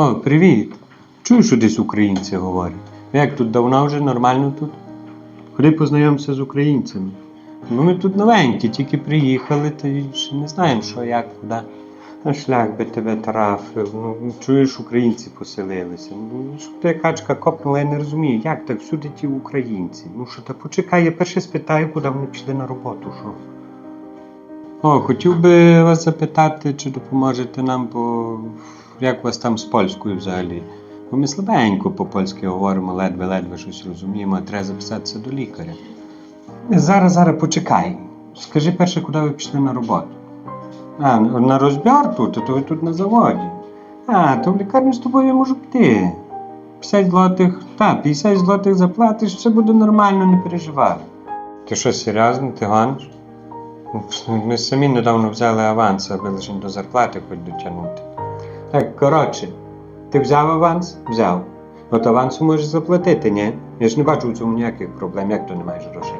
О, привіт. Чую, що десь українці говорять. Як тут давно вже нормально тут? Ходи познайомся з українцями. Ну ми тут новенькі, тільки приїхали, та ще не знаємо, що, як, куди. А шлях би тебе трафив. Ну, чуєш, українці поселилися. Ну, що ти качка копнула, я не розумію, як так всюди ті українці. Ну що та почекай, я перше спитаю, куди вони пішли на роботу, що. О, хотів би вас запитати, чи допоможете нам, бо як у вас там з польською взагалі? Бо ми слабенько по-польськи говоримо, ледве-ледве щось розуміємо, а треба записатися до лікаря. Зараз, зараз почекай. Скажи перше, куди ви пішли на роботу? А, на розбір тут, то ви тут на заводі. А, то в лікарню з тобою я можу піти. 50 злотих, так, 50 злотих заплатиш, все буде нормально, не переживай. Ти що, серйозно, ти гониш? Ми самі недавно взяли аванс, аби лише до зарплати хоч дотягнути. Так, коротше, ти взяв аванс? Взяв. От авансу можеш заплатити, ні? Я ж не бачу в цьому ніяких проблем, як то не маєш грошей.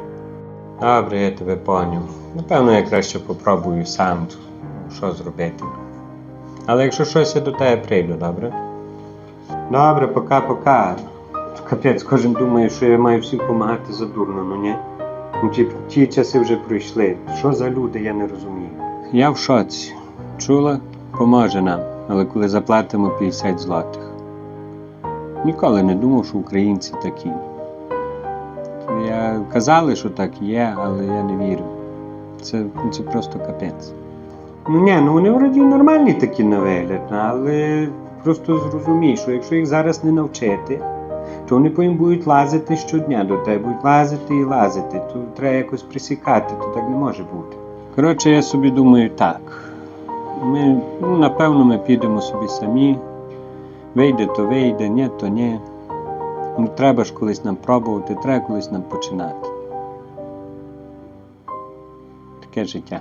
Добре, я тебе поняв. Напевно, я краще попробую сам, що зробити. Але якщо щось, я до тебе прийду, добре? Добре, пока-пока. Капець, кожен думає, що я маю всім допомагати задурно, ну ні? Ну, ті, ті часи вже пройшли. Що за люди, я не розумію. Я в шоці. Чула? Поможе нам, але коли заплатимо 50 злотих. Ніколи не думав, що українці такі. Я казали, що так є, але я не вірю. Це, це просто капець. Ну ні, ну вони вроді нормальні такі на вигляд, але просто зрозумій, що якщо їх зараз не навчити, то вони потім будуть лазити щодня до тебе, будуть лазити і лазити. То треба якось присікати, то так не може бути. Коротше, я собі думаю так. Ми, ну, напевно, ми підемо собі самі. Вийде, то вийде, ні, то ні. Ну, треба ж колись нам пробувати, треба колись нам починати. Таке життя.